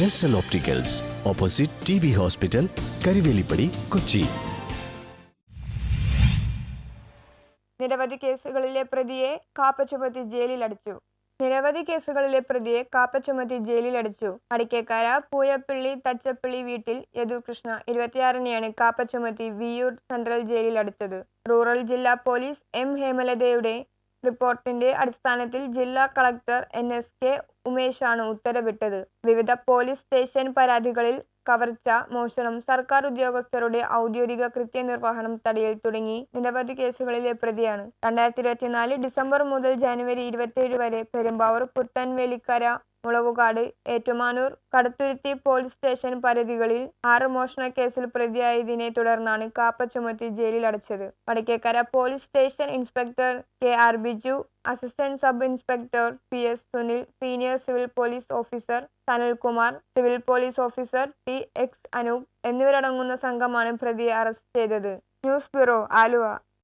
Jestal opticals opposite T B hospital Karivelippadi Kochi നിരവധി കേസുകളിലെ പ്രതിയെ കാപ്പ ചുമത്തി ജയിലിലടച്ചു. നിരവധി കേസുകളിലെ പ്രതിയെ കാപ്പ ചുമത്തി ജയിലിലടച്ചു. അടിക്കേക്കാര പൂയപ്പള്ളി തച്ചപ്പള്ളി വീട്ടിൽ യദുകൃഷ്ണ ഇരുപത്തിയാറിനെയാണ് കാപ്പ ചുമത്തി വിയൂർ സെൻട്രൽ ജയിലിലടച്ചത്. റൂറൽ ജില്ലാ പോലീസ് എം. ഹേമലതയുടെ റിപ്പോർട്ടിന്റെ അടിസ്ഥാനത്തിൽ ജില്ലാ കളക്ടർ എൻ എസ് കെ ഉമേഷാണ് ഉത്തരവിട്ടത്. വിവിധ പോലീസ് സ്റ്റേഷൻ പരാതികളിൽ കവർച്ച മോഷണം സർക്കാർ ഉദ്യോഗസ്ഥരുടെ ഔദ്യോഗിക കൃത്യനിർവഹണം തടയൽ തുടങ്ങി നിരവധി കേസുകളിലെ പ്രതിയാണ്. രണ്ടായിരത്തി ഇരുപത്തിനാല് ഡിസംബർ മുതൽ ജനുവരി ഇരുപത്തിയേഴ് വരെ പെരുമ്പാവൂർ പുത്തൻവേലിക്കര മുളവുകാട് ഏറ്റുമാനൂർ കടുത്തുരുത്തി പോലീസ് സ്റ്റേഷൻ പരിധികളിൽ ആറ് മോഷണ കേസിൽ പ്രതിയായതിനെ തുടർന്നാണ് കാപ്പ ചുമത്തി ജയിലിൽ അടച്ചത്. Vadakkekara police station inspector K R Biju assistant sub inspector P S Sunil senior civil police officer Sanalkumar civil police officer T X Anoop എന്നിവരടങ്ങുന്ന സംഘമാണ് പ്രതിയെ അറസ്റ്റ് ചെയ്തത്. News bureau Aluva.